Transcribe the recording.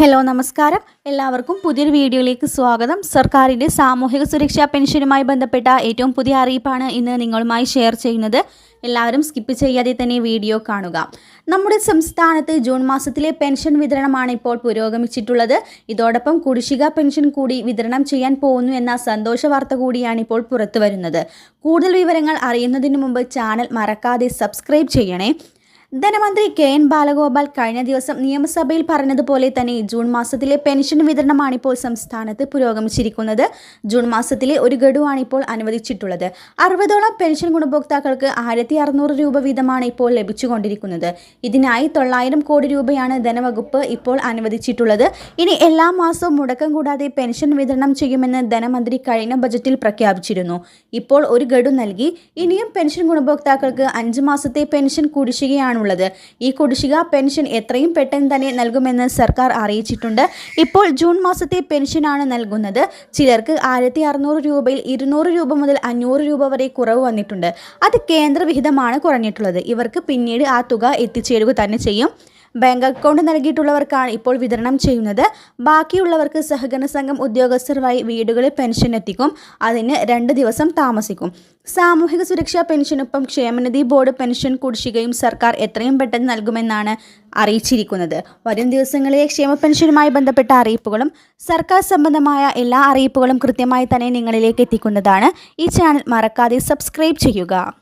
Hello നമസ്കാരം. എല്ലാവർക്കും പുതിയൊരു വീഡിയോയിലേക്ക് സ്വാഗതം. സർക്കാരിന്റെ സാമൂഹിക സുരക്ഷാ പെൻഷനുമായി ബന്ധപ്പെട്ട ഏറ്റവും പുതിയ അറിയിപ്പാണ് ഇന്ന് നിങ്ങളുമായി ഷെയർ ചെയ്യുന്നത്. എല്ലാവരും സ്കിപ്പ് ചെയ്യാതെ തന്നെ വീഡിയോ കാണുക. നമ്മുടെ സംസ്ഥാനത്ത് ജൂൺ മാസത്തിലെ പെൻഷൻ വിതരണമാണ് ഇപ്പോൾ പുരോഗമിച്ചിട്ടുള്ളത്. ഇതോടൊപ്പം കുടിശ്ശിക പെൻഷൻ കൂടി വിതരണം ചെയ്യാൻ പോകുന്നു എന്ന സന്തോഷ വാർത്ത കൂടിയാണ് ഇപ്പോൾ പുറത്തു വരുന്നത് കൂടുതൽ വിവരങ്ങൾ അറിയുന്നതിന് മുമ്പ് ചാനൽ മറക്കാതെ സബ്സ്ക്രൈബ് ചെയ്യണേ. ധനമന്ത്രി കെ എൻ ബാലഗോപാൽ കഴിഞ്ഞ ദിവസം നിയമസഭയിൽ പറഞ്ഞതുപോലെ തന്നെ ജൂൺ മാസത്തിലെ പെൻഷൻ വിതരണമാണ് ഇപ്പോൾ സംസ്ഥാനത്ത് പുരോഗമിച്ചിരിക്കുന്നത്. ജൂൺ മാസത്തിലെ ഒരു ഗഡുവാണ് ഇപ്പോൾ അനുവദിച്ചിട്ടുള്ളത്. അറുപതോളം പെൻഷൻ ഗുണഭോക്താക്കൾക്ക് ആയിരത്തി അറുന്നൂറ് രൂപ വീതമാണ് ഇപ്പോൾ ലഭിച്ചുകൊണ്ടിരിക്കുന്നത്. ഇതിനായി തൊള്ളായിരം കോടി രൂപയാണ് ധനവകുപ്പ് ഇപ്പോൾ അനുവദിച്ചിട്ടുള്ളത്. ഇനി എല്ലാ മാസവും മുടക്കം കൂടാതെ പെൻഷൻ വിതരണം ചെയ്യുമെന്ന് ധനമന്ത്രി കഴിഞ്ഞ ബജറ്റിൽ പ്രഖ്യാപിച്ചിരുന്നു. ഇപ്പോൾ ഒരു ഗഡു നൽകി ഇനിയും പെൻഷൻ ഗുണഭോക്താക്കൾക്ക് അഞ്ച് മാസത്തെ പെൻഷൻ കുടിശ്ശികയാണുള്ളത് ഈ കുടിശ്ശിക പെൻഷൻ എത്രയും പെട്ടെന്ന് തന്നെ നൽകുമെന്ന് സർക്കാർ അറിയിച്ചിട്ടുണ്ട്. ഇപ്പോൾ ജൂൺ മാസത്തെ പെൻഷനാണ് നൽകുന്നത്. ചിലർക്ക് ആയിരത്തി അറുന്നൂറ് രൂപയിൽ ഇരുന്നൂറ് രൂപ മുതൽ അഞ്ഞൂറ് രൂപ വരെ കുറവ് വന്നിട്ടുണ്ട്. അത് കേന്ദ്രവിഹിതമാണ് കുറഞ്ഞിട്ടുള്ളത്. ഇവർക്ക് പിന്നീട് ആ തുക എത്തിച്ചേരുക തന്നെ ചെയ്യും. ബാങ്ക് അക്കൗണ്ട് നൽകിയിട്ടുള്ളവർക്കാണ് ഇപ്പോൾ വിതരണം ചെയ്യുന്നത്. ബാക്കിയുള്ളവർക്ക് സഹകരണ സംഘം ഉദ്യോഗസ്ഥർ വഴി വീടുകളിൽ പെൻഷൻ എത്തിക്കും. അതിന് രണ്ട് ദിവസം താമസിക്കും. സാമൂഹിക സുരക്ഷാ പെൻഷനൊപ്പം ക്ഷേമനിധി ബോർഡ് പെൻഷൻ കുടിശ്ശികയും സർക്കാർ എത്രയും പെട്ടെന്ന് നൽകുമെന്നാണ് അറിയിച്ചിരിക്കുന്നത്. വരും ദിവസങ്ങളിലെ ക്ഷേമ പെൻഷനുമായി ബന്ധപ്പെട്ട അറിയിപ്പുകളും സർക്കാർ സംബന്ധമായ എല്ലാ അറിയിപ്പുകളും കൃത്യമായി തന്നെ നിങ്ങളിലേക്ക് എത്തിക്കുന്നതാണ്. ഈ ചാനൽ മറക്കാതെ സബ്സ്ക്രൈബ് ചെയ്യുക.